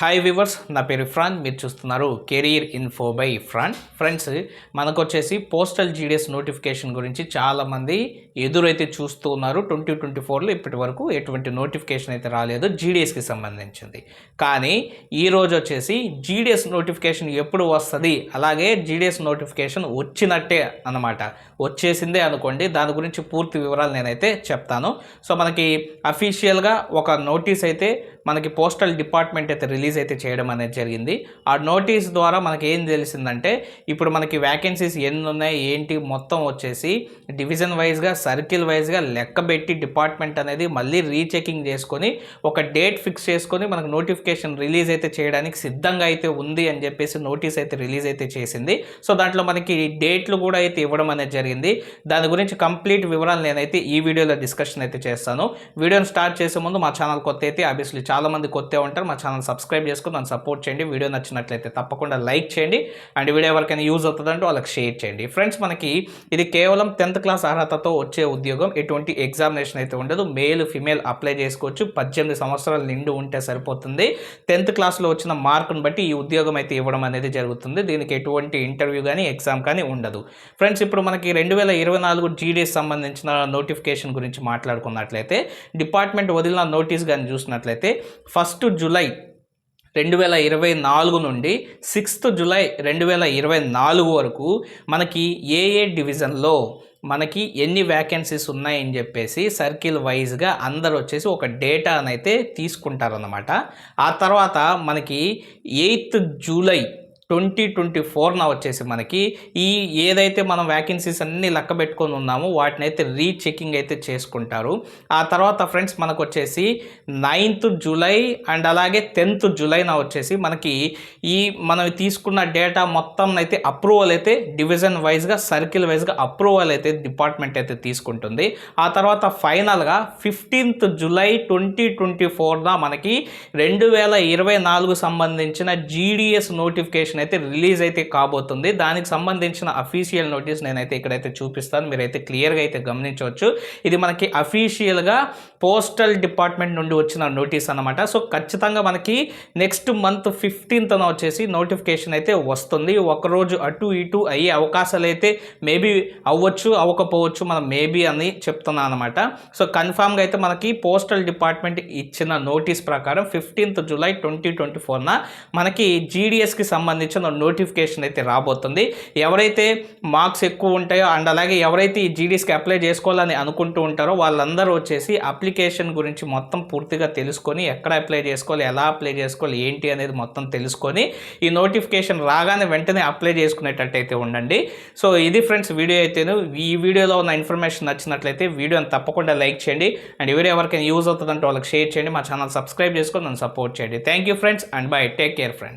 Hi viewers నా పేరు prawn మీరు చూస్తున్నారు career info by Fran friends మనకు వచ్చేసి పోస్టల్ జీడిఎస్ నోటిఫికేషన్ గురించి చాలామంది ఎదురైతే చూస్తూ ఉన్నారు. ట్వంటీ ట్వంటీ ఫోర్లో ఇప్పటి వరకు ఎటువంటి నోటిఫికేషన్ అయితే రాలేదు జీడిఎస్కి సంబంధించింది. కానీ ఈరోజు వచ్చేసి జీడిఎస్ నోటిఫికేషన్ ఎప్పుడు వస్తుంది? అలాగే జీడిఎస్ నోటిఫికేషన్ వచ్చినట్టే అనమాట వచ్చేసిందే అనుకోండి. దాని గురించి పూర్తి వివరాలు నేనైతే చెప్తాను. సో మనకి అఫీషియల్గా ఒక నోటీస్ అయితే మనకి పోస్టల్ డిపార్ట్మెంట్ అయితే రిలీజ్ అయితే చేయడం అనేది జరిగింది. ఆ నోటీస్ ద్వారా మనకి ఏం తెలిసిందంటే ఇప్పుడు మనకి వ్యాకెన్సీస్ ఎన్ని ఉన్నాయి ఏంటి మొత్తం వచ్చేసి డివిజన్ వైజ్గా సర్కిల్ వైజ్గా లెక్కబెట్టి డిపార్ట్మెంట్ అనేది మళ్ళీ రీచెకింగ్ చేసుకొని ఒక డేట్ ఫిక్స్ చేసుకొని మనకు నోటిఫికేషన్ రిలీజ్ అయితే చేయడానికి సిద్ధంగా అయితే ఉంది అని చెప్పేసి నోటీస్ అయితే రిలీజ్ అయితే చేసింది. సో దాంట్లో మనకి డేట్లు కూడా అయితే ఇవ్వడం అనేది జరిగింది. దాని గురించి కంప్లీట్ వివరాలు నేనైతే ఈ వీడియోలో డిస్కషన్ అయితే చేస్తాను. వీడియోని స్టార్ట్ చేసే ముందు మా ఛానల్ కొత్త అయితే ఆబ్వియస్లీ చాలామంది కొత్త ఉంటారు. మా ఛానల్ సబ్స్క్రైబ్ చేసుకుని నన్ను సపోర్ట్ చేయండి. వీడియో నచ్చినట్లయితే తప్పకుండా లైక్ చేయండి. అండ్ వీడియో ఎవరికైనా యూజ్ అవుతుందంటే వాళ్ళకి షేర్ చేయండి. ఫ్రెండ్స్ మనకి ఇది కేవలం టెన్త్ క్లాస్ అర్హతతో వచ్చే ఉద్యోగం. ఎటువంటి ఎగ్జామినేషన్ అయితే ఉండదు. మేల్ ఫిమేల్ అప్లై చేసుకోవచ్చు. పద్దెనిమిది సంవత్సరాలు నిండు ఉంటే సరిపోతుంది. టెన్త్ క్లాస్లో వచ్చిన మార్కును బట్టి ఈ ఉద్యోగం అయితే ఇవ్వడం అనేది జరుగుతుంది. దీనికి ఎటువంటి ఇంటర్వ్యూ కానీ ఎగ్జామ్ కానీ ఉండదు. ఫ్రెండ్స్ ఇప్పుడు మనకి రెండు వేల ఇరవై నాలుగు జీడీఎస్ సంబంధించిన నోటిఫికేషన్ గురించి మాట్లాడుకున్నట్లయితే డిపార్ట్మెంట్ వదిలిన నోటీస్ కానీ చూసినట్లయితే ఫస్ట్ జూలై రెండు వేల ఇరవై నాలుగు నుండి సిక్స్త్ జులై రెండు వేల ఇరవై నాలుగు వరకు మనకి ఏ ఏ డివిజన్లో మనకి ఎన్ని వ్యాకెన్సీస్ ఉన్నాయని చెప్పేసి సర్కిల్ వైజ్గా అందరు వచ్చేసి ఒక డేటానైతే తీసుకుంటారన్నమాట. ఆ తర్వాత మనకి ఎయిత్ జూలై ట్వంటీ ట్వంటీ ఫోర్న వచ్చేసి మనకి. ఈ ఏదైతే మనం వ్యాకెన్సీస్ అన్నీ లెక్క పెట్టుకొని ఉన్నామో వాటిని అయితే రీచెకింగ్ అయితే చేసుకుంటారు. ఆ తర్వాత ఫ్రెండ్స్ మనకు వచ్చేసి నైన్త్ జూలై అండ్ అలాగే టెన్త్ జూలైన వచ్చేసి మనకి ఈ మనం తీసుకున్న డేటా మొత్తం అయితే అప్రూవల్ అయితే డివిజన్ వైజ్గా సర్కిల్ వైజ్గా అప్రూవల్ అయితే డిపార్ట్మెంట్ అయితే తీసుకుంటుంది. ఆ తర్వాత ఫైనల్గా ఫిఫ్టీన్త్ జూలై ట్వంటీ ట్వంటీ ఫోర్న మనకి రెండు వేల ఇరవై నాలుగు సంబంధించిన జీడిఎస్ నోటిఫికేషన్ నోటిఫికేషన్ అయితే రిలీజ్ అయితే కాబోతుంది. దానికి సంబంధించిన అఫీషియల్ నోటీస్ నేనైతే ఇక్కడైతే చూపిస్తాను. మీరైతే క్లియర్గా అయితే గమనించవచ్చు. ఇది మనకి అఫీషియల్గా పోస్టల్ డిపార్ట్మెంట్ నుండి వచ్చిన నోటీస్ అనమాట సో ఖచ్చితంగా మనకి నెక్స్ట్ మంత్ ఫిఫ్టీన్త్న వచ్చేసి నోటిఫికేషన్ అయితే వస్తుంది. ఒకరోజు అటు ఇటు అయ్యే అవకాశాలు అయితే మేబీ అవ్వచ్చు అవ్వకపోవచ్చు మనం మేబీ అని చెప్తున్నాను అనమాట సో కన్ఫామ్గా అయితే మనకి పోస్టల్ డిపార్ట్మెంట్ ఇచ్చిన నోటీస్ ప్రకారం ఫిఫ్టీన్త్ జూలై ట్వంటీ ట్వంటీ ఫోర్న మనకి జీడిఎస్కి సంబంధించి సంబంధించిన నోటిఫికేషన్ అయితే రాబోతుంది. ఎవరైతే మార్క్స్ ఎక్కువ ఉంటాయో అండ్ అలాగే ఎవరైతే ఈ జీడీస్కి అప్లై చేసుకోవాలని అనుకుంటూ ఉంటారో వాళ్ళందరూ వచ్చేసి అప్లికేషన్ గురించి మొత్తం పూర్తిగా తెలుసుకొని ఎక్కడ అప్లై చేసుకోవాలి ఎలా అప్లై చేసుకోవాలి ఏంటి అనేది మొత్తం తెలుసుకొని ఈ నోటిఫికేషన్ రాగానే వెంటనే అప్లై చేసుకునేటట్టయితే ఉండండి. సో ఇది ఫ్రెండ్స్ వీడియో అయితేను. ఈ వీడియోలో ఉన్న ఇన్ఫర్మేషన్ నచ్చినట్లయితే వీడియోని తప్పకుండా లైక్ చేయండి. అండ్ ఎవరు ఎవరికైనా యూజ్ అవుతుందంటే వాళ్ళకి షేర్ చేయండి. మా ఛానల్ సబ్స్క్రైబ్ చేసుకొని నన్ను సపోర్ట్ చేయండి. Thank you friends and bye take care friends